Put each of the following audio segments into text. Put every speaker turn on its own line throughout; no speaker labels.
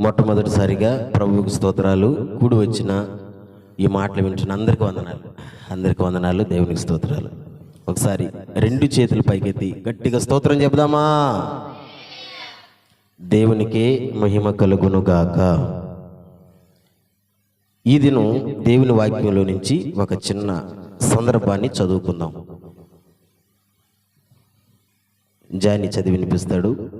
మొట్టమొదటిసారిగా ప్రభువుకు స్తోత్రాలు. కూడి వచ్చిన ఈ మాటలు వింటున్న అందరికీ వందనాలు. అందరికీ వందనాలు. దేవునికి స్తోత్రాలు. ఒకసారి రెండు చేతులు పైకెత్తి గట్టిగా స్తోత్రం చెబుదామా? దేవునికే మహిమ కలుగును గాక ఈ దినం దేవుని వాక్యంలో నుంచి ఒక చిన్న సందర్భాన్ని చదువుకుందాం. జాని చదివి వినిపిస్తాడు.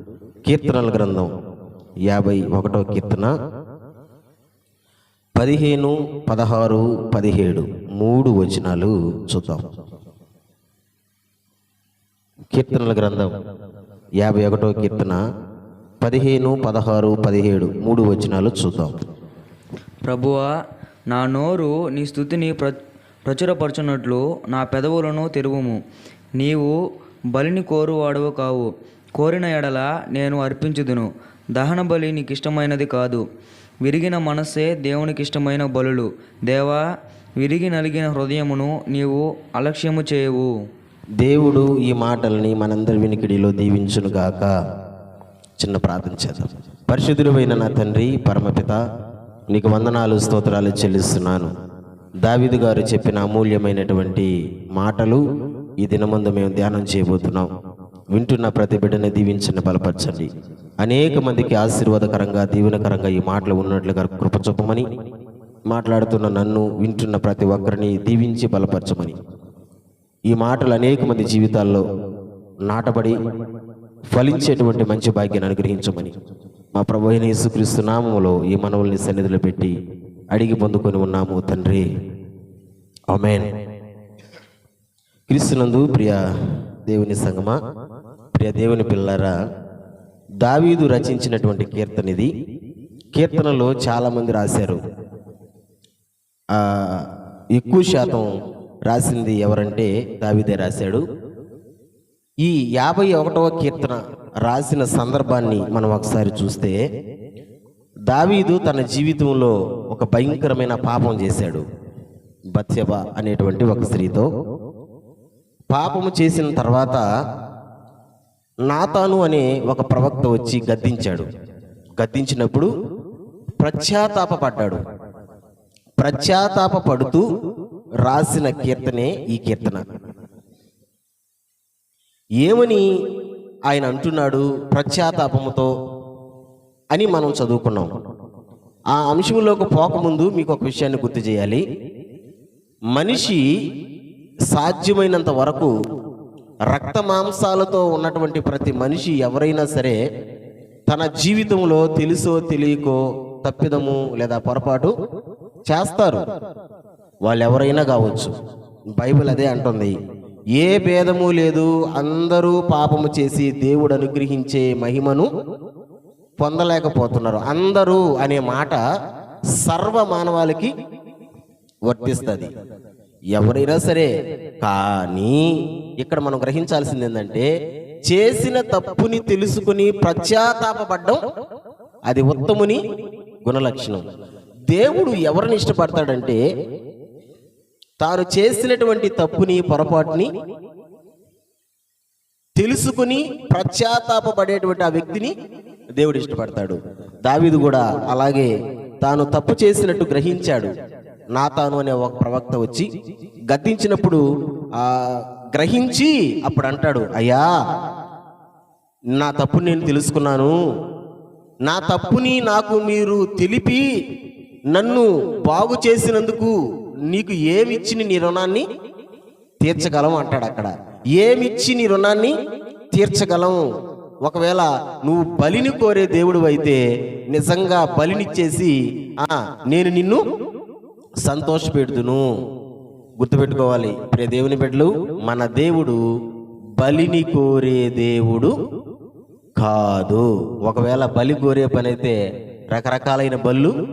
కీర్తనల గ్రంథం యాభై ఒకటో కీర్తన. పదిహేను పదహారు పదిహేడు. మూడు వచనాలు చూద్దాం. కీర్తనల గ్రంథం. యాభై ఒకటో కీర్తన. పదిహేను పదహారు పదిహేడు. మూడు వచనాలు చూద్దాం.
ప్రభువా నా నోరు నీ స్థుతిని ప్ర ప్రచురపరచున్నట్లు నా పెదవులను తెరువుము. నీవు బలిని కోరువాడవు కావు. కోరిన ఎడల నేను అర్పించుదును. దహన బలి నీకు ఇష్టమైనది కాదు. విరిగిన మనస్సే దేవునికి ఇష్టమైన బలులు. దేవా విరిగి నలిగిన హృదయమును నీవు అలక్ష్యము చేయవు.
దేవుడు ఈ మాటల్ని మనందరి వినికిడిలో దీవించునుగాక చిన్న ప్రార్థన చేద్దాం. పరిశుద్ధుడైన నా తండ్రి పరమపిత నీకు వందనాలు స్తోత్రాలు చెల్లిస్తున్నాను. దావిదు గారు చెప్పిన అమూల్యమైనటువంటి మాటలు ఈ దినమందు మేము ధ్యానం చేయబోతున్నాం. వింటున్న ప్రతి బిడ్డని దీవించండి బలపరచండి. అనేక మందికి ఆశీర్వాదకరంగా దీవెనకరంగా ఈ మాటలు ఉన్నట్లుగా కృప చూపమని మాట్లాడుతున్న నన్ను వింటున్న ప్రతి ఒక్కరిని దీవించి బలపరచమని. ఈ మాటలు అనేక మంది జీవితాల్లో నాటబడి ఫలించేటువంటి మంచి భాగ్యాన్ని అనుగ్రహించమని మా ప్రభు అయిన యేసుక్రీస్తు నామములో ఈ మనవుల్ని సన్నిధిలో పెట్టి అడిగి పొందుకొని ఉన్నాము తండ్రి. అమేన్ క్రీస్తునందు ప్రియ దేవుని సంగమా ప్రియ దేవుని పిల్లరా దావీదు రచించినటువంటి కీర్తన ఇది కీర్తనలో చాలామంది రాశారు. ఎక్కువ శాతం రాసింది ఎవరంటే దావీదే రాశాడు. ఈ యాభై ఒకటవ కీర్తన రాసిన సందర్భాన్ని మనం ఒకసారి చూస్తే దావీదు తన జీవితంలో ఒక భయంకరమైన పాపం చేశాడు. బత్యబ అనేటువంటి ఒక స్త్రీతో. పాపము చేసిన తర్వాత నాతాను అనే ఒక ప్రవక్త వచ్చి గద్దించాడు. గద్దించినప్పుడు ప్రత్యాతాపపడ్డాడు. ప్రత్యాతాప పడుతూ రాసిన కీర్తనే ఈ కీర్తన. ఏమని ఆయన అంటున్నాడు ప్రత్యాతాపముతో అని మనం చదువుకున్నాం. ఆ అంశంలోకి పోకముందు మీకు ఒక విషయాన్ని గుర్తు చేయాలి. మనిషి సాధ్యమైనంత వరకు రక్త మాంసాలతో ఉన్నటువంటి ప్రతి మనిషి ఎవరైనా సరే తన జీవితంలో తెలుసో తెలియకో తప్పిదము లేదా పొరపాటు చేస్తారు. వాళ్ళు ఎవరైనా కావచ్చు. బైబిల్ అదే అంటుంది. ఏ భేదము లేదు. అందరూ పాపము చేసి దేవుడు అనుగ్రహించే మహిమను పొందలేకపోతున్నారు. అందరూ అనే మాట సర్వ మానవాళికి వర్తిస్తుంది. ఎవరైనా సరే కానీ ఇక్కడ మనం గ్రహించాల్సింది ఏంటంటే చేసిన తప్పుని తెలుసుకుని పశ్చాత్తాపపడ్డం అది ఉత్తముని గుణలక్షణం. దేవుడు ఎవరిని ఇష్టపడతాడంటే తాను చేసినటువంటి తప్పుని పొరపాటుని తెలుసుకుని పశ్చాత్తాపపడేటువంటి ఆ వ్యక్తిని దేవుడు ఇష్టపడతాడు. దావిదు కూడా అలాగే తాను తప్పు చేసినట్టు గ్రహించాడు. నాతాను అనే ఒక ప్రవక్త వచ్చి గద్దించినప్పుడు ఆ గ్రహించి అప్పుడు అంటాడు అయ్యా నా తప్పుని నేను తెలుసుకున్నాను. నా తప్పుని నాకు మీరు తెలిపి నన్ను బాగు చేసినందుకు నీకు ఏమిచ్చి నీ రుణాన్ని తీర్చగలం అంటాడు అక్కడ. ఏమిచ్చి నీ రుణాన్ని తీర్చగలం. ఒకవేళ నువ్వు బలిని కోరే దేవుడు అయితే నిజంగా బలినిచ్చేసి ఆ నేను నిన్ను సంతోషపెడుదును. గుర్తుపెట్టుకోవాలి. ప్రియ దేవుని బిడ్డలు మన దేవుడు బలిని కోరే దేవుడు కాదు. ఒకవేళ బలి కోరే పని అయితే రకరకాలైన బళ్ళు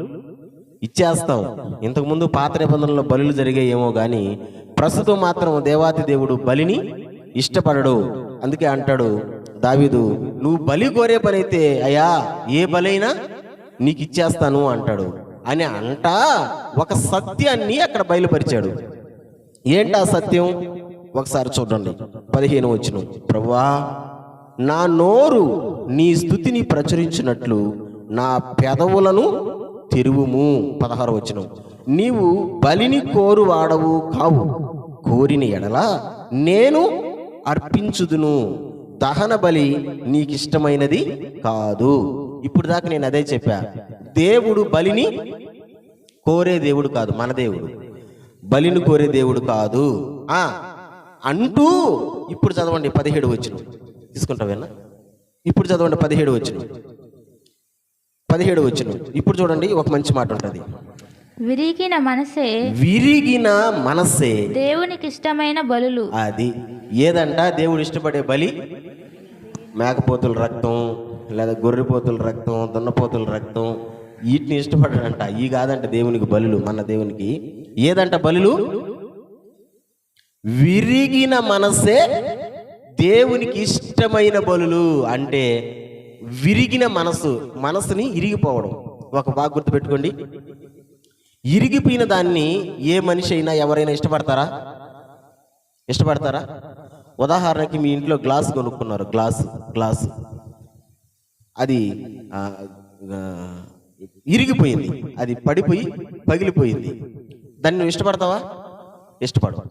ఇచ్చేస్తాం. ఇంతకుముందు పాత నిబంధనలో బలులు జరిగాయేమో కానీ ప్రస్తుతం మాత్రం దేవాతి దేవుడు బలిని ఇష్టపడడు. అందుకే అంటాడు దావీదు నువ్వు బలి కోరే పని అయితే అయ్యా ఏ బలైనా నీకు ఇచ్చేస్తాను అంటాడు. అని అంట ఒక సత్యాన్ని అక్కడ బయలుపరిచాడు. ఏంటా సత్యం? ఒకసారి చూడండి. పదిహేను వచ్చిన ప్రభువా నా నోరు నీ స్థుతిని ప్రచురించినట్లు నా పెదవులను తెరువుము. పదహారు వచ్చిన నీవు బలిని కోరు వాడవు కావు. కోరిన ఎడల నేను అర్పించుదును. దహన బలి నీకిష్టమైనది కాదు. ఇప్పుడు దాకా నేను అదే చెప్పా. దేవుడు బలిని కోరే దేవుడు కాదు మన దేవుడు. బలిని కోరే దేవుడు కాదు. ఆ అంటూ ఇప్పుడు చదవండి పదిహేడు వచ్చిన తీసుకుంటావేనా ఇప్పుడు చదవండి పదిహేడు వచ్చిన పదిహేడు వచ్చిన ఇప్పుడు చూడండి ఒక మంచి మాట ఉంటుంది.
విరిగిన మనసే
విరిగిన మనస్సే
దేవునికి ఇష్టమైన బలులు.
అది. ఏదంట? దేవుడు ఇష్టపడే బలి? మేకపోతుల రక్తం లేదా గొర్రెపోతుల రక్తం దున్నపోతుల రక్తం వీటిని ఇష్టపడంట ఈ కాదంట దేవునికి బలులు. మన దేవునికి ఏదంట బలులు? విరిగిన మనసే దేవునికి ఇష్టమైన బలులు అంటే విరిగిన మనసు మనసుని ఇరిగిపోవడం. ఒక బాగా గుర్తుపెట్టుకోండి. ఇరిగిపోయిన దాన్ని ఏ మనిషి అయినా ఎవరైనా ఇష్టపడతారా? ఇష్టపడతారా? ఉదాహరణకి మీ ఇంట్లో గ్లాస్ కొనుక్కున్నారు. Glass glass. అది ఇరిగిపోయింది. అది పడిపోయి పగిలిపోయింది. దాన్ని నువ్వు ఇష్టపడతావా? ఇష్టపడవు.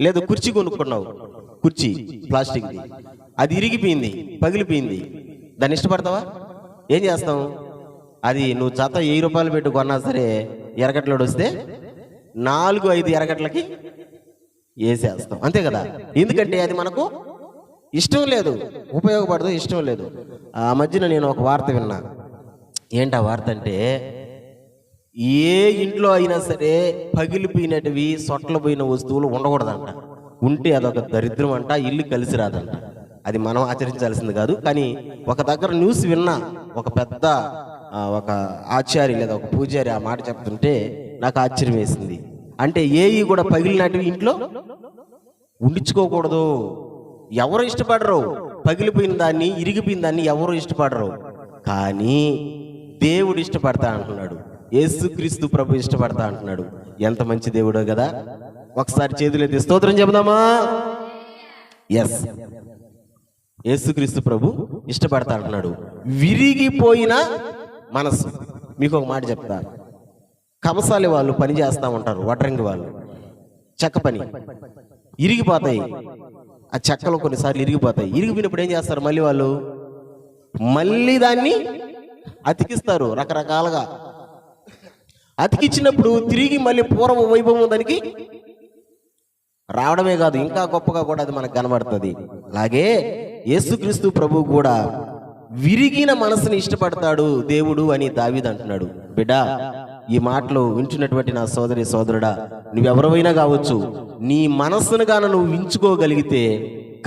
లేదు కుర్చీ కొనుక్కున్నావు. కుర్చీ ప్లాస్టిక్ది. అది ఇరిగిపోయింది పగిలిపోయింది. దాన్ని ఇష్టపడతావా? ఏం చేస్తావు? అది నువ్వు జత వెయ్యి రూపాయలు పెట్టి కొన్నా సరే ఎరగట్లోడు వస్తే నాలుగు ఐదు ఎరగట్లకి వేసేస్తాం. అంతే కదా? ఎందుకంటే అది మనకు ఇష్టం లేదు. ఉపయోగపడదు ఇష్టం లేదు. ఆ మధ్యన నేను ఒక వార్త విన్నా. ఏంటి ఆ వార్త అంటే ఏ ఇంట్లో అయినా సరే పగిలిపోయినటివి సొట్ల పోయిన వస్తువులు ఉండకూడదంట. ఉంటే అదొక దరిద్రం అంట ఇల్లు కలిసి రాదంట. అది మనం ఆచరించాల్సింది కాదు కానీ ఒక దగ్గర న్యూస్ విన్నా ఒక పెద్ద ఒక ఆచారి లేదా ఒక పూజారి ఆ మాట చెప్తుంటే నాకు ఆశ్చర్యం వేసింది. అంటే ఏవి కూడా పగిలినటివి ఇంట్లో ఉండించుకోకూడదు ఎవరు ఇష్టపడరు. పగిలిపోయిన దాన్ని ఇరిగిపోయిన దాన్ని ఎవరు ఇష్టపడరు. కానీ దేవుడు ఇష్టపడతా అంటున్నాడు. యేసుక్రీస్తు ప్రభు ఇష్టపడతా అంటున్నాడు. ఎంత మంచి దేవుడో కదా? ఒకసారి చేతులెత్తి స్తోత్రం చెబుదామా? ఎస్ యేసుక్రీస్తు ప్రభు ఇష్టపడతా అంటున్నాడు. విరిగిపోయిన మనసు. మీకు ఒక మాట చెప్తా. కమసాలి వాళ్ళు పని చేస్తూ ఉంటారు. వడ్రంగి వాళ్ళు. చెక్క పని. ఇరిగిపోతాయి. ఆ చెక్కలు కొన్నిసార్లు ఇరిగిపోతాయి. ఇరిగిపోయినప్పుడు ఏం చేస్తారు మళ్ళీ వాళ్ళు? మళ్ళీ దాన్ని అతికిస్తారు రకరకాలుగా. అతికిచ్చినప్పుడు తిరిగి మళ్ళీ పూర్వ వైభవం దానికి రావడమే కాదు ఇంకా గొప్పగా కూడా అది మనకు కనబడుతుంది. అలాగే యేసుక్రీస్తు ప్రభు కూడా విరిగిన మనసుని ఇష్టపడతాడు దేవుడు అని దావిద్ అంటున్నాడు. బిడ్డ ఈ మాటలు వింటున్నటువంటి నా సోదరి సోదరుడా నువ్వెవరైనా కావచ్చు నీ మనస్సును గాన నువ్వు వించుకోగలిగితే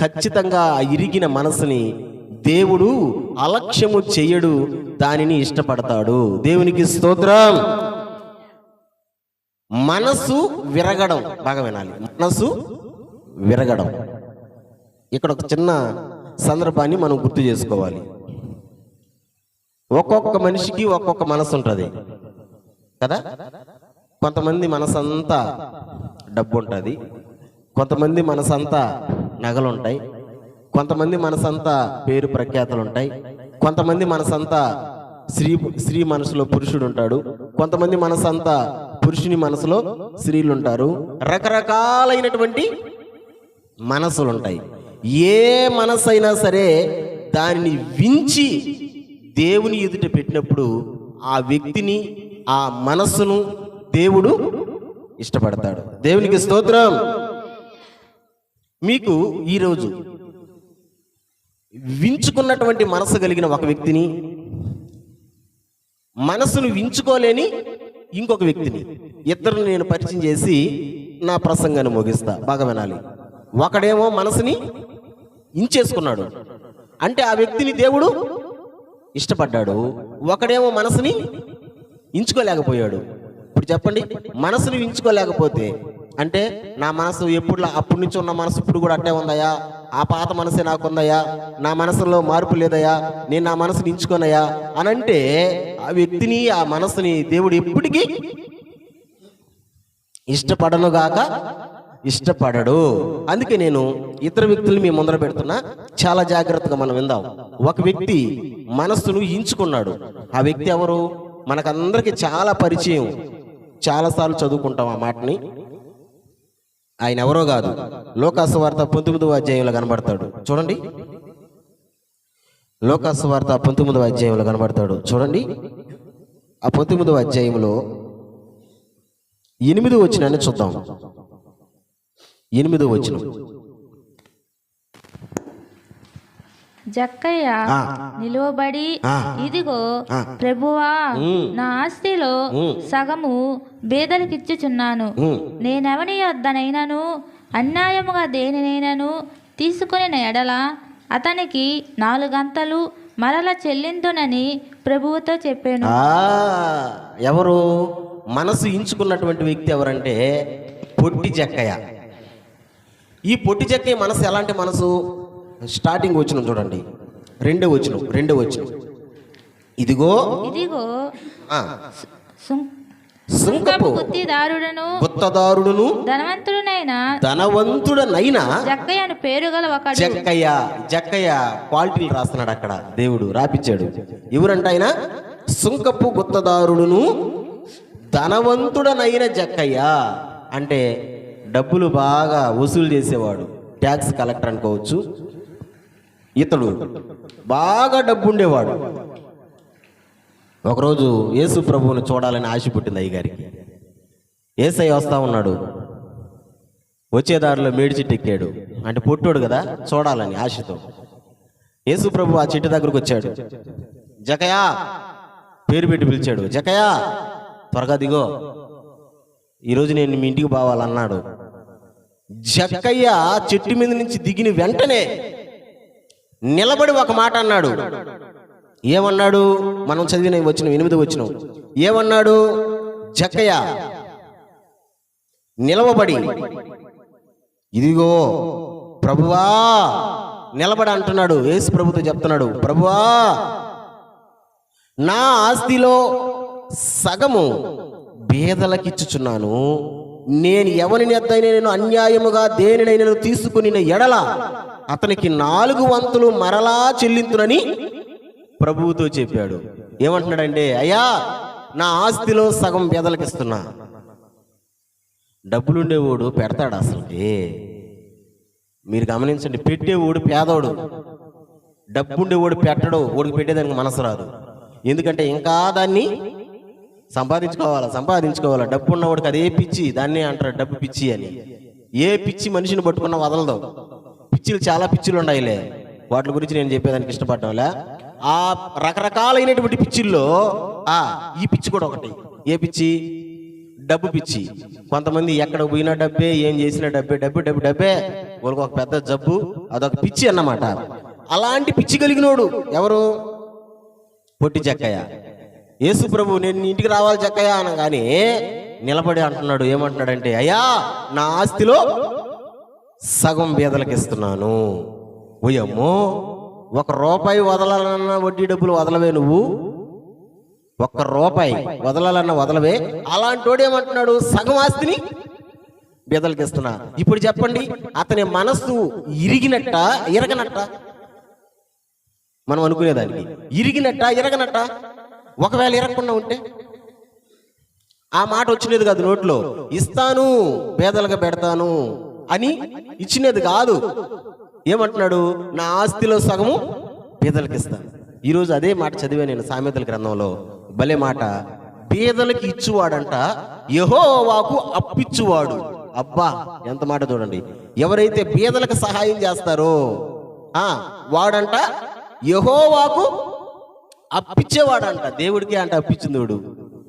ఖచ్చితంగా ఆ ఇరిగిన మనసుని దేవుడు అలక్ష్యము చెయ్యడు దానిని ఇష్టపడతాడు. దేవునికి స్తోత్రం. మనసు విరగడం బాగా వినాలి. మనసు విరగడం. ఇక్కడ ఒక చిన్న సందర్భాన్ని మనం గుర్తు చేసుకోవాలి. ఒక్కొక్క మనిషికి ఒక్కొక్క మనసు ఉంటుంది. కదా? కొంతమంది మనసంతా డబ్బు ఉంటుంది. కొంతమంది మనసంతా నగలుంటాయి కొంతమంది మనసంతా పేరు ప్రఖ్యాతలు ఉంటాయి కొంతమంది మనసంతా స్త్రీ స్త్రీ మనసులో పురుషుడు ఉంటాడు కొంతమంది మనసంతా పురుషుని మనసులో స్త్రీలు ఉంటారు రకరకాలైనటువంటి మనసులు ఉంటాయి ఏ మనసు అయినా సరే దానిని వించి దేవుని ఎదుట పెట్టినప్పుడు ఆ వ్యక్తిని ఆ మనస్సును దేవుడు ఇష్టపడతాడు. దేవునికి స్తోత్రం. మీకు ఈరోజు వించుకున్నటువంటి మనసు కలిగిన ఒక వ్యక్తిని మనసును వించుకోలేని ఇంకొక వ్యక్తిని ఇద్దరు నేను పరిచయం చేసి నా ప్రసంగాన్ని ముగిస్తా. బాగా వినాలి. ఒకడేమో మనసుని ఇంచేసుకున్నాడు. అంటే ఆ వ్యక్తిని దేవుడు ఇష్టపడ్డాడు. ఒకడేమో మనసుని ఇంచుకోలేకపోయాడు. ఇప్పుడు చెప్పండి మనసుని ఇంచుకోలేకపోతే అంటే నా మనసు ఎప్పుడు అప్పటి నుంచి ఉన్న మనసు ఇప్పుడు కూడా అట్టే ఉందయా ఆ పాత మనసే నాకు ఉందయా నా మనసులో మార్పు లేదయా నేను నా మనసుని ఎంచుకున్నాయా అని అంటే ఆ వ్యక్తిని ఆ మనసుని దేవుడు ఎప్పటికీ ఇష్టపడనుగాక ఇష్టపడడు. అందుకే నేను ఇతర వ్యక్తులు మీ ముందర పెడుతున్నా. చాలా జాగ్రత్తగా మనం విందాం. ఒక వ్యక్తి మనస్సును ఇంచుకున్నాడు. ఆ వ్యక్తి ఎవరు? మనకందరికీ చాలా పరిచయం. చాలాసార్లు చదువుకుంటాం ఆ మాటని. ఆయన ఎవరో కాదు. లోకాసువార్త పంతొమ్మిదవ అధ్యాయంలో కనబడతాడు. చూడండి. లోకాసువార్త పంతొమ్మిదవ అధ్యాయంలో కనబడతాడు. చూడండి. ఆ పంతొమ్మిదవ అధ్యాయంలో ఎనిమిది వచ్చినాన్ని చూద్దాం. ఎనిమిదో వచ్చిన
జక్కయ్య. నిలువబడి. ఇదిగో. ప్రభువా. నా ఆస్తిలో. సగము బేదలకిచ్చుచున్నాను. నేనెవని వద్దనైనను అన్యాయముగా దేనినైనను తీసుకుని ఎడల అతనికి నాలుగంతలు మరల చెల్లిందునని ప్రభువుతో చెప్పాను
ఎవరు మనసు ఇంచుకున్నటువంటి వ్యక్తి ఎవరంటే పొట్టి చెక్కయ్య ఈ పొట్టి చెక్కయ్య మనసు ఎలాంటి మనసు స్టార్టింగ్ వచ్చిన చూడండి. రెండో వచ్చిన రెండో వచ్చిన. ఇదిగో.
ఇదిగో.
సుంకపు
ధనవంతుడునైన
ధనవంతుడనైన
జక్కయ్యను పేరు గల ఒకడు.
జక్కయ్య జక్కయ్య క్వాలిటీలు రాస్తున్నాడు అక్కడ దేవుడు రాపిచ్చాడు. ఎవరంట ఆయన? సుంకపు గుత్తదారుడును ధనవంతుడనైన జక్కయ్య. అంటే డబ్బులు బాగా వసూలు చేసేవాడు ట్యాక్స్ కలెక్టర్ అనుకోవచ్చు. ఇతడు బాగా డబ్బు ఉండేవాడు ఒకరోజు యేసు ప్రభువుని చూడాలని ఆశ పుట్టింది అయ్యగారికి. ఏసై వస్తా ఉన్నాడు. వచ్చే దారిలో మేడి చెట్టు ఎక్కాడు. అంటే పుట్టాడు కదా చూడాలని ఆశతో. యేసు ప్రభు ఆ చెట్టు దగ్గరకు వచ్చాడు. జకయా పేరు పెట్టి పిలిచాడు. జకయా త్వరగా దిగో. ఈరోజు నేను మీ ఇంటికి పోవాలన్నాడు. జక్కయ్య చెట్టు మీద నుంచి దిగిన వెంటనే నిలబడి ఒక మాట అన్నాడు. ఏమన్నాడు? మనం చదివిన వచ్చిన ఎనిమిది వచ్చిన ఏమన్నాడు? జక్కయ్య నిలవబడి. ఇదిగో ప్రభువా నిలబడి అంటున్నాడు. యేసు ప్రభుతో చెప్తున్నాడు ప్రభువా నా ఆస్తిలో సగము బేదలకిచ్చుచున్నాను. నేను ఎవరిని ఎద్దైనా నేను అన్యాయముగా దేనినైనా తీసుకుని ఎడల? అతనికి నాలుగు వంతులు మరలా చెల్లింతునని ప్రభువుతో చెప్పాడు. ఏమంటున్నాడంటే అయ్యా నా ఆస్తిలో సగం పేదలకిస్తున్నా డబ్బులుండేవాడు పెడతాడు అసలుకి. మీరు గమనించండి పెట్టేవాడు పేదోడు. డబ్బుండేవాడు పెట్టడు ఓడికి పెట్టేదానికి మనసు రాదు. ఎందుకంటే ఇంకా దాన్ని సంపాదించుకోవాలా సంపాదించుకోవాలా. డబ్బు ఉన్నవాడికి అదే పిచ్చి దాన్ని అంటారు డబ్బు పిచ్చి అని. ఏ పిచ్చి మనిషిని పట్టుకున్నా వదలదు. పిచ్చిలు చాలా పిచ్చిలు ఉన్నాయిలే వాటి గురించి నేను చెప్పేదానికి ఇష్టపడ్డంలే ఆ రకరకాలైనటువంటి పిచ్చిల్లో ఆ ఈ పిచ్చి కూడా ఒకటి. ఏ పిచ్చి? డబ్బు పిచ్చి. కొంతమంది ఎక్కడ పోయినా డబ్బే ఏం చేసినా డబ్బే డబ్బు డబ్బు డబ్బే. వాళ్ళకి ఒక పెద్ద జబ్బు అదొక పిచ్చి అన్నమాట. అలాంటి పిచ్చి కలిగినోడు ఎవరు? పొట్టి చెక్కయ్య యేసు ప్రభు నేను ఇంటికి రావాలి జక్కయ్య అనగానే నిలబడి అంటున్నాడు. ఏమంటున్నాడంటే అయ్యా నా ఆస్తిలో సగం బీదలకు ఇస్తున్నాను ఉయమ్మో ఒక రూపాయి వదలాలన్న వడ్డీ డబ్బులు వదలవే నువ్వు? ఒక్క రూపాయి వదలాలన్న వదలవే? అలాంటి వాడు ఏమంటున్నాడు సగం ఆస్తిని బీదలకు ఇస్తున్నా ఇప్పుడు చెప్పండి అతని మనస్సు ఇరిగినట్ట ఇరగనట్ట? మనం అనుకునేదానికి. ఇరిగినట్ట ఇరగనట్ట? ఒకవేళ ఇరగకుండా ఉంటే? ఆ మాట వచ్చినది కాదు నోట్లో. ఇస్తాను పేదలకు పెడతాను అని ఇచ్చినది కాదు. ఏమంటున్నాడు? నా ఆస్తిలో సగము పేదలకు ఇస్తాను. ఈరోజు అదే మాట చదివా నేను సామెతల గ్రంథంలో. భలే మాట. పేదలకి ఇచ్చువాడంట యహోవాకు అప్పిచ్చువాడు. అబ్బా ఎంత మాట చూడండి. ఎవరైతే పేదలకు సహాయం చేస్తారో ఆ వాడంట యహోవాకు అప్పిచ్చేవాడంట దేవుడికి అంట అప్పించిందోడు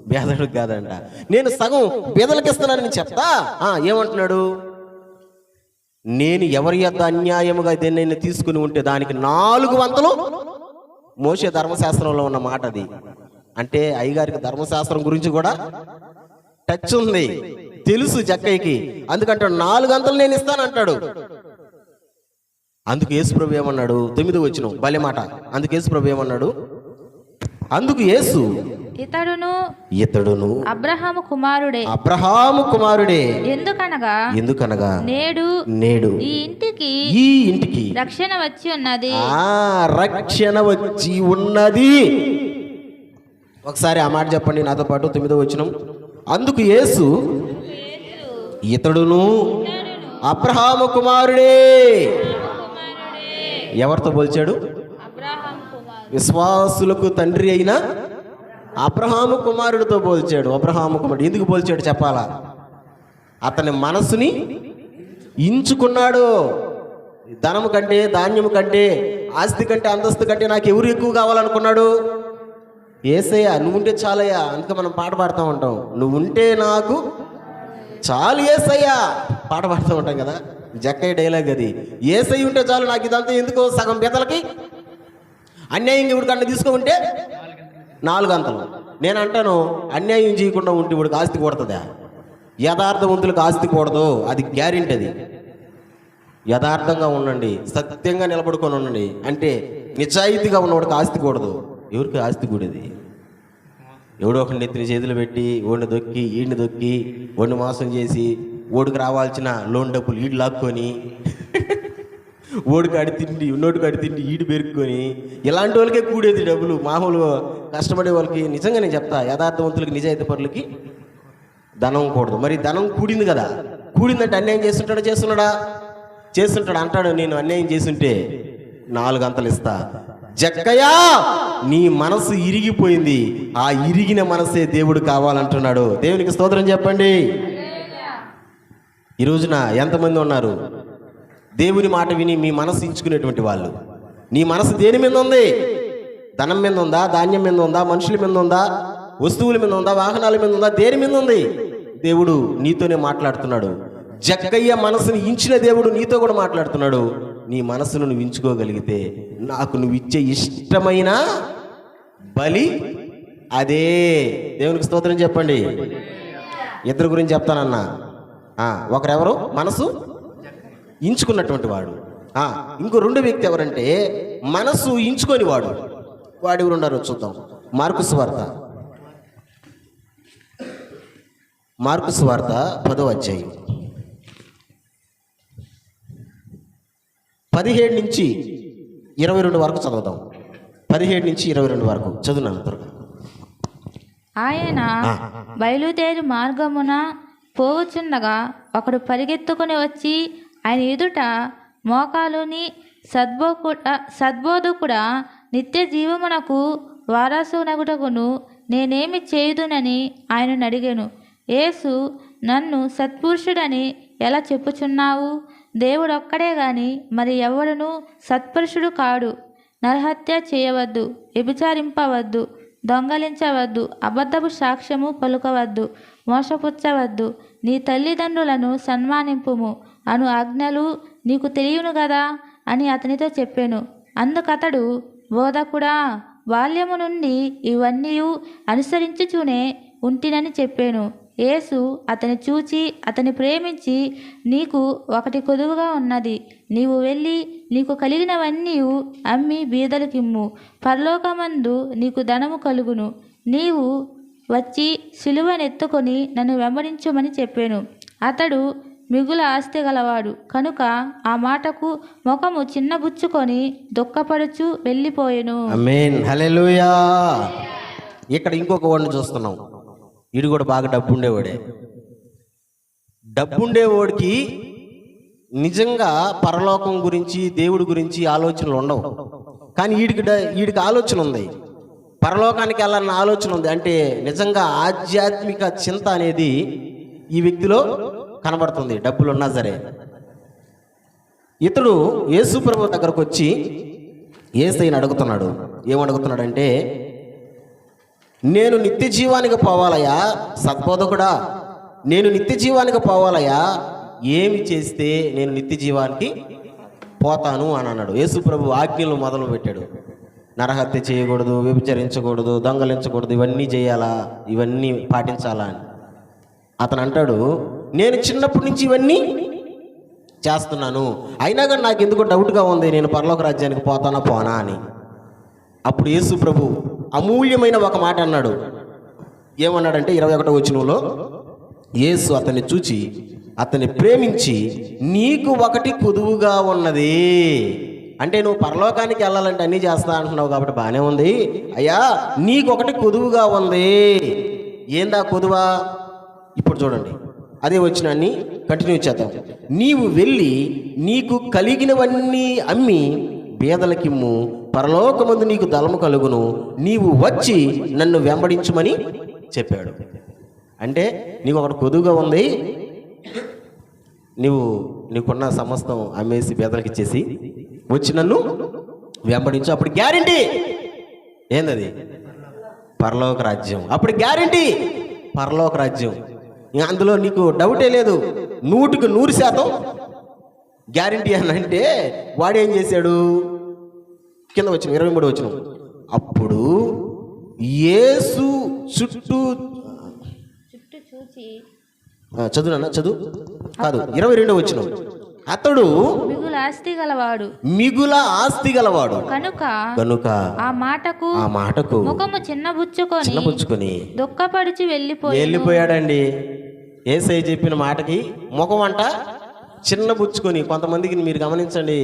బేదడు కాదంట. నేను సగం పేదలకు ఇస్తున్నానని చెప్తా? ఏమంటున్నాడు? నేను ఎవరి యొక్క అన్యాయముగా దేన్నైనా తీసుకుని ఉంటే దానికి నాలుగు వందలు మోసే ధర్మశాస్త్రంలో ఉన్న మాట అది. అంటే అయ్యగారికి ధర్మశాస్త్రం గురించి కూడా టచ్ ఉంది. తెలుసు జక్కయ్యకి. అందుకంటే నాలుగు వందలు నేను ఇస్తానంటాడు. అందుకు యేసుప్రభు ఏమన్నాడు? తొమ్మిది వచ్చిన భలే మాట. అందుకు యేసుప్రభు ఏమన్నాడు? అందుకు యేసు
ఇతడును
ఇతడును
అబ్రహాము కుమారుడే.
అబ్రహాము కుమారుడే.
ఎందుకనగా?
ఎందుకనగా?
నేడు.
నేడు.
ఈ ఇంటికి
ఈ ఇంటికి.
రక్షణ వచ్చి ఉన్నది.
ఆ రక్షణ వచ్చి ఉన్నది. ఒకసారి ఆ మాట చెప్పండి నాతో పాటు తొమ్మిదో వచ్చిన అందుకు యేసు ఇతడును అబ్రహాము కుమారుడే. ఎవరితో పోల్చాడు? విశ్వాసులకు తండ్రి అయిన అబ్రహాము కుమారుడితో పోల్చాడు. అబ్రహాము కుమారుడు ఎందుకు పోల్చాడు చెప్పాలా? అతని మనసుని ఇంచుకున్నాడు. ధనము కంటే ధాన్యము కంటే ఆస్తి కంటే అంతస్తు కంటే నాకు ఎవరు ఎక్కువ కావాలనుకున్నాడు? ఏసయ్యా నువ్వుంటే చాలయ్యా. అందుకే మనం పాట పాడుతూ ఉంటాం. నువ్వుంటే నాకు చాలు ఏసయ్యా. పాట పాడుతూ ఉంటాం కదా. జక్కయ్య డైలాగ్ అది. ఏసై ఉంటే చాలు నాకు ఇదంతా ఎందుకో సగం బెతలకి అన్యాయం ఇప్పుడు కన్నా తీసుకుంటే నాలుగు అంతలు నేను అంటాను అన్యాయం చేయకుండా ఉంటే ఇవిడికి ఆస్తి కూడతుందా? యథార్థవంతులకు ఆస్తి కూడదు అది గ్యారెంటీ అది యథార్థంగా ఉండండి సత్యంగా నిలబడుకొని ఉండండి. అంటే నిజాయితీగా ఉన్నవాడికి ఆస్తి కూడదు. ఎవరికి ఆస్తి కూడేది? ఎవడో ఒక నెత్తిని చేతులు పెట్టి ఓడిని దొక్కి ఈడిని దొక్కి ఓడిని మోసం చేసి ఓడికి రావాల్సిన లోన్ డబ్బులు ఈడు లాక్కొని ఓడికి అడి తిండి ఉన్నోడికి అడి తిండి ఈడు పెరుక్కొని ఇలాంటి వాళ్ళకే కూడేది డబ్బులు. మామూలు కష్టపడే వాళ్ళకి నిజంగా నేను చెప్తా యథార్థవంతులకి నిజాయితీ పరులకి ధనం కూడదు. మరి ధనం కూడింది కదా. కూడిందంటే అన్యాయం చేస్తుంటాడా చేస్తున్నాడా? చేస్తుంటాడు? అంటాడు నేను అన్యాయం చేస్తుంటే నాలుగు అంతలు ఇస్తా. జక్కయ్యా నీ మనసు ఇరిగిపోయింది. ఆ ఇరిగిన మనసే దేవుడు కావాలంటున్నాడు. దేవునికి స్తోత్రం చెప్పండి. ఈ రోజున ఎంతమంది ఉన్నారు? దేవుని మాట విని మీ మనసు ఇచ్చుకునేటువంటి వాళ్ళు. నీ మనసు దేని మీద ఉంది? ధనం మీద ఉందా? ధాన్యం మీద ఉందా? మనుషుల మీద ఉందా? వస్తువుల మీద ఉందా? వాహనాల మీద ఉందా? దేని మీద ఉంది? దేవుడు నీతోనే మాట్లాడుతున్నాడు. జక్కయ్య మనసును ఇంచిన దేవుడు నీతో కూడా మాట్లాడుతున్నాడు. నీ మనసును నువ్వు ఇంచుకోగలిగితే నాకు నువ్వు ఇచ్చే ఇష్టమైన బలి అదే. దేవునికి స్తోత్రం చెప్పండి. ఇద్దరు గురించి చెప్తానన్నా. ఒకరెవరు? మనసు? ఇంచుకున్నటువంటి వాడు. ఇంకో రెండు వ్యక్తి ఎవరంటే మనసు ఇంచుకొని వాడు. వాడు ఎవరు ఉన్నారో చూద్దాం. మార్కుస్ వార్త. మార్కుస్ వార్త పదో అధ్యాయం. పదిహేడు నుంచి ఇరవై రెండు వరకు చదువుదాం. పదిహేడు నుంచి ఇరవై రెండు వరకు చదువున్నాను త్వరగా
ఆయన బయలుదేరి మార్గమున పోవచుండగా ఒకడు పరిగెత్తుకుని వచ్చి ఆయన ఎదుట మోకాలుని సద్బోకుడ సద్బోధకుడ నిత్య జీవమునకు వారసునగుటకును నేనేమి చేయుదునని ఆయనను అడిగాను. యేసు నన్ను సత్పురుషుడని ఎలా చెప్పుచున్నావు? దేవుడొక్కడే గాని మరి ఎవడును సత్పురుషుడు కాడు. నరహత్య చేయవద్దు వ్యభిచారింపవద్దు దొంగలించవద్దు అబద్ధపు సాక్ష్యము పలుకవద్దు మోసపుచ్చవద్దు నీ తల్లిదండ్రులను సన్మానింపుము. అను ఆజ్ఞలు నీకు తెలియను కదా అని అతనితో చెప్పాను. అందుకతడు బోధకుడా బాల్యము నుండి ఇవన్నీ అనుసరించుచూనే ఉంటినని చెప్పాను. యేసు అతని చూచి అతని ప్రేమించి నీకు ఒకటి కొదువుగా ఉన్నది. నీవు వెళ్ళి నీకు కలిగినవన్నీ అమ్మి బీదలకిమ్ము పరలోకమందు నీకు ధనము కలుగును. నీవు వచ్చి సిలువనెత్తుకొని నన్ను వెంబడించమని చెప్పాను. అతడు మిగుల ఆస్తి గలవాడు. కనుక ఆ మాటకు ముఖము చిన్నబుచ్చుకొని దుఃఖపడుచు వెళ్ళిపోయెను.
ఇక్కడ ఇంకొక వాడిని చూస్తున్నాం. వీడు కూడా బాగా డబ్బు ఉండేవాడే డబ్బు నిజంగా పరలోకం గురించి దేవుడి గురించి ఆలోచనలు ఉండవు. కానీ వీడికి డ- వీడికి ఆలోచన ఉంది. పరలోకానికి వెళ్ళాలన్న ఆలోచన ఉంది. అంటే నిజంగా ఆధ్యాత్మిక చింత అనేది ఈ వ్యక్తిలో కనబడుతుంది డబ్బులు ఉన్నా సరే. ఇతడు యేసు ప్రభు దగ్గరకు వచ్చి ఏసైని అడుగుతున్నాడు. ఏమడుగుతున్నాడంటే నేను నిత్య జీవానికి పోవాలయా సద్బోధకుడా. నేను నిత్య జీవానికి పోవాలయా ఏమి చేస్తే నేను నిత్య జీవానికి పోతాను? అని అన్నాడు. యేసు ప్రభు ఆజ్ఞలు మొదలు పెట్టాడు. నరహత్య చేయకూడదు వ్యభిచరించకూడదు దొంగలించకూడదు ఇవన్నీ చేయాలా? ఇవన్నీ పాటించాలా అని. అతను అంటాడు నేను చిన్నప్పటి నుంచి ఇవన్నీ చేస్తున్నాను. అయినా కానీ నాకు ఎందుకో డౌట్గా ఉంది నేను పరలోక రాజ్యానికి పోతానా పోనా అని. అప్పుడు యేసు ప్రభు అమూల్యమైన ఒక మాట అన్నాడు. ఏమన్నాడంటే ఇరవై ఒకటో వచనంలో యేసు అతన్ని చూచి అతన్ని ప్రేమించి నీకు ఒకటి కుదువుగా ఉన్నది. అంటే నువ్వు పరలోకానికి వెళ్ళాలంటే అన్నీ చేస్తా అంటున్నావు కాబట్టి బాగానే ఉంది. అయ్యా నీకు ఒకటి కుదువుగా ఉంది. ఏందా కుదువా? ఇప్పుడు చూడండి. అదే వచ్చినాన్ని కంటిన్యూ చేద్దాం. నీవు వెళ్ళి నీకు కలిగినవన్నీ అమ్మి బేదలకిమ్ము పరలోకమందు నీకు దళము కలుగును నీవు వచ్చి నన్ను వెంబడించమని చెప్పాడు. అంటే నీకు ఒకటి కొదువుగా ఉంది. నీవు నీకున్న సమస్తం అమ్మేసి బేదలకు ఇచ్చేసి వచ్చి నన్ను వెంబడించు. అప్పుడు గ్యారంటీ ఏందది? పరలోక రాజ్యం. అప్పుడు గ్యారంటీ పరలోక రాజ్యం. అందులో నీకు డౌటే లేదు. నూటికి నూరు శాతం గ్యారంటీ అని అంటే వాడేం చేశాడు? కింద వచ్చిన ఇరవై మూడు వచ్చిన. అప్పుడు యేసు చుట్టూ చదువునా చదువు కాదు ఇరవై రెండో వచ్చిన. అతడు
మిగులు ఆస్తి గలవాడు.
మిగుల ఆస్తి గలవాడు.
కనుక
కనుక
ఆ మాటకు
ఆ మాటకు
ముఖము చిన్నబుచ్చుకొని
చిన్నపుచ్చుకొని
దుఃఖపడిచి వెళ్ళిపోయి
వెళ్ళిపోయాడండి. ఏసై చెప్పిన మాటకి ముఖం అంట చిన్న బుచ్చుకొని. కొంతమందికి మీరు గమనించండి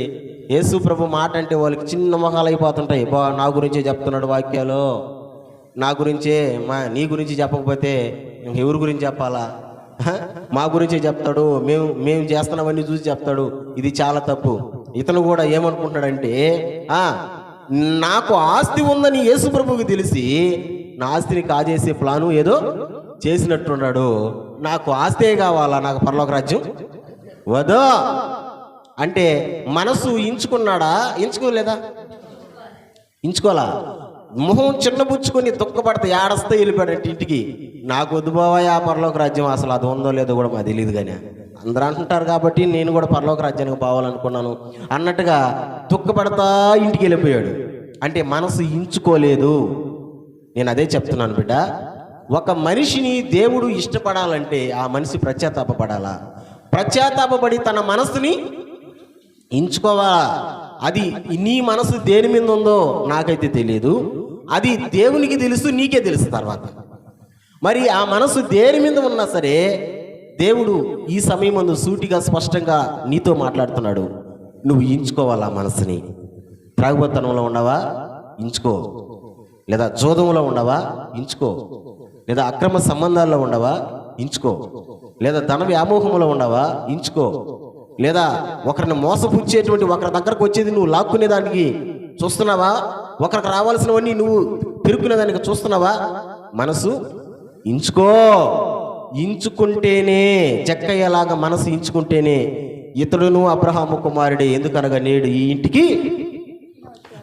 యేసు ప్రభు మాట అంటే వాళ్ళకి చిన్న మొహాలు అయిపోతుంటాయి. బా నా గురించే చెప్తున్నాడు వాక్యాలు. నా గురించే మా నీ గురించి చెప్పకపోతే ఎవరి గురించి చెప్పాలా? మా గురించే చెప్తాడు. మేము మేము చేస్తున్నామని చూసి చెప్తాడు. ఇది చాలా తప్పు. ఇతను కూడా ఏమనుకుంటాడంటే నాకు ఆస్తి ఉందని యేసు ప్రభుకి తెలిసి నా ఆస్తిని కాజేసే ప్లాను ఏదో చేసినట్టున్నాడు. నాకు ఆస్తే కావాలా నాకు పరలోక రాజ్యం? వదో. అంటే మనసు ఇంచుకున్నాడా? ఇంచుకోలేదా? ఇంచుకోలా మొహం చిన్నబుచ్చుకొని దుఃఖపడితే ఏడస్తే వెళ్ళిపోయాడంటే ఇంటికి. నాకు వద్దు బావయ్య పరలోక రాజ్యం అసలు అది ఉందో లేదో కూడా మాకు తెలియదు కానీ. అందరూ అంటుంటారు కాబట్టి నేను కూడా పరలోక రాజ్యానికి పోవాలనుకున్నాను. అన్నట్టుగా దుఃఖపడతా ఇంటికి వెళ్ళిపోయాడు. అంటే మనసు ఇంచుకోలేదు. నేను అదే చెప్తున్నాను బిడ్డ. ఒక మనిషిని దేవుడు ఇష్టపడాలంటే ఆ మనిషి ప్రత్యాతాపడాలా ప్రత్యాతాపడి తన మనసుని ఎంచుకోవాలా? అది నీ మనసు దేని మీద ఉందో నాకైతే తెలియదు అది దేవునికి తెలుసు నీకే తెలుసు తర్వాత. మరి ఆ మనసు దేని మీద ఉన్నా సరే దేవుడు ఈ సమయం ముందు సూటిగా స్పష్టంగా నీతో మాట్లాడుతున్నాడు. నువ్వు ఎంచుకోవాలి ఆ మనసుని త్రాగుబోతనంలో ఉండవా? ఎంచుకో. లేదా జోదంలో ఉండవా? ఎంచుకో. లేదా అక్రమ సంబంధాల్లో ఉండవా? ఇంచుకో. లేదా ధన వ్యామోహంలో ఉండవా? ఇంచుకో. లేదా ఒకరిని మోసపుచ్చేటువంటి ఒకరి దగ్గరకు వచ్చేది నువ్వు లాక్కునే దానికి చూస్తున్నావా? ఒకరికి రావాల్సినవన్నీ నువ్వు తిరుక్కునే దానికి చూస్తున్నావా? మనసు ఇంచుకో. ఇంచుకుంటేనే చెక్కయ్యేలాగా మనసు ఇంచుకుంటేనే ఇతడును అబ్రహాము కుమారుడే. ఎందుకనగా నేడు ఈ ఇంటికి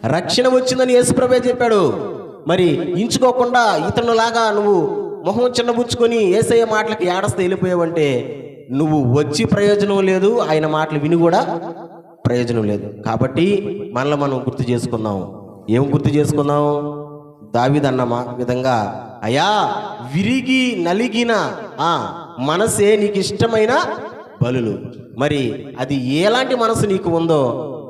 రక్షణ వచ్చిందని యేసుప్రభే చెప్పాడు. మరి ఇంచుకోకుండా ఇతనులాగా నువ్వు మొహం చిన్నబుచ్చుకొని ఏసయ్య మాటలకి ఏడస్తే వెళ్ళిపోయావంటే నువ్వు వచ్చి ప్రయోజనం లేదు ఆయన మాటలు విని కూడా ప్రయోజనం లేదు. కాబట్టి మనలో మనం గుర్తు చేసుకుందాం. ఏం గుర్తు చేసుకుందాం? దావిదన్న మా విధంగా అయా విరిగి నలిగిన ఆ మనసే నీకు ఇష్టమైన బలులు. మరి అది ఎలాంటి మనసు నీకు ఉందో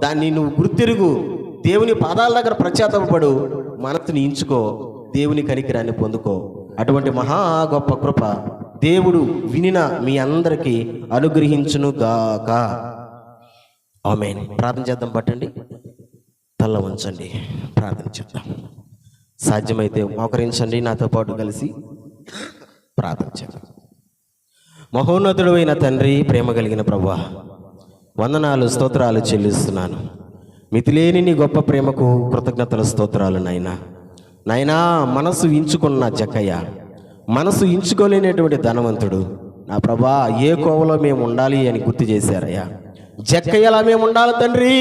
దాన్ని నువ్వు గుర్తిరుగు. దేవుని పాదాల దగ్గర ప్రత్యాతపడు మనసుని ఇంచుకో దేవుని కనికిరాన్ని పొందుకో. అటువంటి మహా గొప్ప కృప దేవుడు వినిన మీ అందరికీ అనుగ్రహించును గాక. ఆమె ప్రార్థన చేద్దాం పట్టండి. తల్ల ఉంచండి ప్రార్థన చేద్దాం. సాధ్యమైతే మోకరించండి నాతో పాటు కలిసి ప్రార్థన చేద్దాం. మహోన్నతుడైన తండ్రి ప్రేమ కలిగిన ప్రభా వందనాలు స్తోత్రాలు చెల్లిస్తున్నాను. మితిలేని నీ గొప్ప ప్రేమకు కృతజ్ఞతల స్తోత్రాలు నాయనా. నాయనా మనసు ఇంచుకున్న జక్కయ్య మనసు ఇంచుకోలేనటువంటి ధనవంతుడు. నా ప్రభా ఏ కోవలో మేము ఉండాలి అని గుర్తు చేశారయ్యా. జక్కయ్యలా మేము ఉండాలి తండ్రి.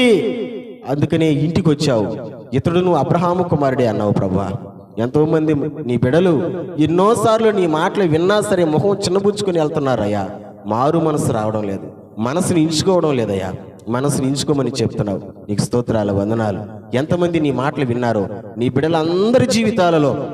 అందుకనే ఇంటికి వచ్చావు ఇతడు నువ్వు అబ్రహాము కుమారుడే అన్నావు ప్రభా. ఎంతోమంది నీ బిడలు ఎన్నోసార్లు నీ మాటలు విన్నా సరే ముఖం చిన్నబుచ్చుకొని వెళ్తున్నారయ్యా. మారు మనసు రావడం లేదు. మనసుని ఇంచుకోవడం లేదయ్యా. మనసుని ఇంచుకోమని చెప్తున్నావు. నీకు స్తోత్రాలు వందనాలు. ఎంతమంది నీ మాటలు విన్నారో నీ బిడలందరి జీవితాలలో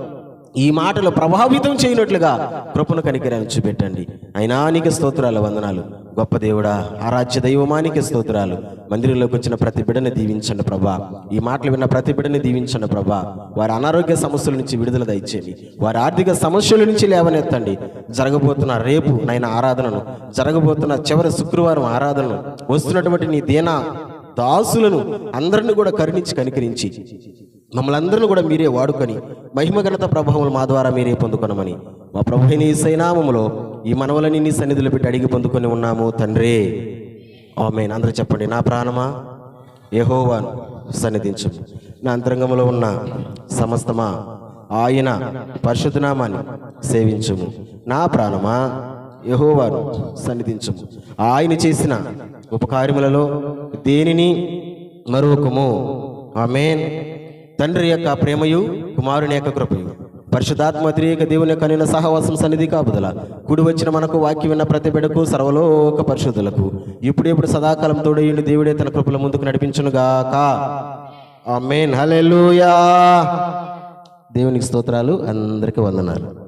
ఈ మాటలు ప్రభావితం చేయనట్లుగా కృపను కనికరాన్ని చూపెట్టండి. అయినా నీకు స్తోత్రాలు వందనాలు. గొప్ప దేవుడా ఆరాధ్య దైవమానికి స్తోత్రాలు. మందిరంలోకి వచ్చిన ప్రతి బిడ్డని దీవించండి ప్రభా. ఈ మాటలు విన్న ప్రతి బిడ్డని దీవించండి ప్రభా. వారి అనారోగ్య సమస్యల నుంచి విడుదల దయచేయండి. వారి ఆర్థిక సమస్యల నుంచి లేవనెత్తండి. జరగబోతున్న రేపు నైనా ఆరాధనను జరగబోతున్న చివరి శుక్రవారం ఆరాధనను వస్తున్నటువంటి నీ దేనా దాసులను అందరిని కూడా కరుణించి కనికరించి మమ్మల్ని అందరిని కూడా మీరే వాడుకొని మహిమ ఘనత ప్రభావం మా ద్వారా మీరే పొందుకొనమని. మా ప్రభు నీ ఈ సైనామములో ఈ మనవలని నీ సన్నిధిలో పెట్టి అడిగి పొందుకొని ఉన్నాము తండ్రి. ఆమెన్. అందరూ చెప్పండి నా ప్రాణమా? యెహోవాను సన్నిధించు. నా అంతరంగంలో ఉన్న సమస్తమా? ఆయన పరిశుద్ధనామాన్ని సేవించుము. నా ప్రాణమా? యహోవాను సన్నిధించుము. ఆయన చేసిన ఉపకార్యములలో దేనిని మరొకము ఆమెన్. తండ్రి యొక్క ప్రేమయు కుమారుని యొక్క కృపయు. పరిశుధాత్మ త్రియక దేవుని కనిన సహవాసం సన్నిధి కాపుదల. కుడి వచ్చిన మనకు వాక్యం విన్న ప్రతి బిడకు సర్వలోక పరిశుద్ధులకు. ఇప్పుడెప్పుడు సదాకాలం తోడయుండి దేవుడే తన కృపల ముందుకు నడిపించునుగాక. ఆమెన్. హలెలుయా దేవునికి స్తోత్రాలు. అందరికీ వందనాలు.